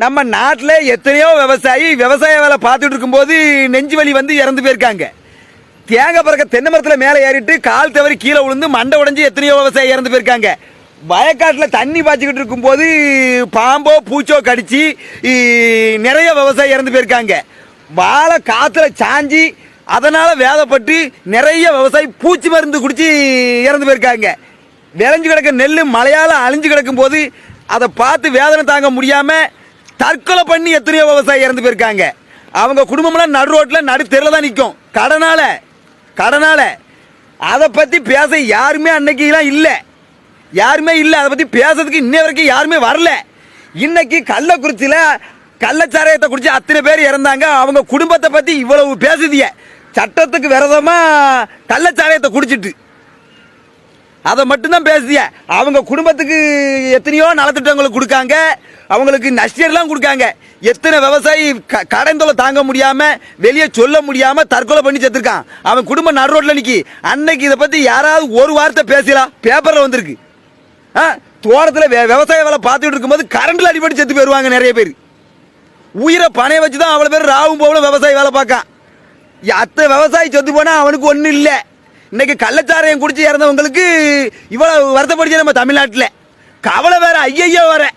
நம்ம நாட்டில் எத்தனையோ விவசாயி விவசாய வேலை பார்த்துட்டு இருக்கும்போது நெஞ்சு வலி வந்து இறந்து போயிருக்காங்க. தேங்காய் பறக்க தென்னை மரத்தில் மேலே ஏறிட்டு கால் தவறி கீழே விழுந்து மண்டை உடைஞ்சு எத்தனையோ விவசாயி இறந்து போயிருக்காங்க. வயக்காட்டில் தண்ணி பாய்ச்சிக்கிட்டு இருக்கும்போது பாம்போ பூச்சோ கடிச்சு நிறைய விவசாயி இறந்து போயிருக்காங்க. வாழை காற்றுல சாஞ்சி அதனால் வேதப்பட்டு நிறைய விவசாயி பூச்சி மருந்து குடித்து இறந்து போயிருக்காங்க. விளைஞ்சு கிடக்க நெல் மழையால் அழிஞ்சு கிடக்கும் போது அதை பார்த்து வேதனை தாங்க முடியாமல் தற்கொலை பண்ணி எத்தனையோ விவசாயி இறந்து போயிருக்காங்க. அவங்க குடும்பம்லாம் நடு ரோட்டில் நடு தெருல தான் நிற்கும் கடனால கடனால. அதை பற்றி பேச யாருமே அன்னைக்கெல்லாம் இல்லை. யாருமே இல்லை. அதை பற்றி பேசுறதுக்கு இன்ன வரைக்கும் யாருமே வரல. இன்னைக்கு கள்ளக்குறிச்சியில் கள்ளச்சாராயத்தை குடிச்சு அத்தனை பேர் இறந்தாங்க. அவங்க குடும்பத்தை பற்றி இவ்வளவு பேசுதிய. சட்டத்துக்கு விரதமாக கள்ளச்சாராயத்தை குடிச்சிட்டு. அதை மட்டும்தான் பேசுதிய. அவங்க குடும்பத்துக்கு எத்தனையோ நலத்திட்டங்களை கொடுக்காங்க. அவங்களுக்கு நஷ்டம்லாம் கொடுக்காங்க. எத்தனை விவசாயி க கடன் தொலை தாங்க முடியாமல் வெளியே சொல்ல முடியாமல் தற்கொலை பண்ணி செத்துருக்கான். அவன் குடும்பம் நடு ரோட்ல அன்னைக்கு இதை பற்றி யாராவது ஒரு வார்த்தை பேசலாம் பேப்பரில் வந்திருக்கு. ஆ தோட்டத்தில் விவசாய வேலை பார்த்துட்டு இருக்கும்போது கரண்டில் அடிபட்டு செத்து போயிருவாங்க நிறைய பேர். உயிரை பணைய வச்சு தான் அவ்வளோ பேர் ராவும் போகணும் விவசாயி வேலை பார்க்கான். அத்தை விவசாயி செத்து போனால் அவனுக்கு ஒன்றும் இல்லை. இன்னைக்கு கள்ளச்சாரையும் குடிச்சு இறந்தவங்களுக்கு இவ்வளவு வருத்தப்படுச்சு நம்ம தமிழ்நாட்டில். கவலை வேற ஐயையோ வேற.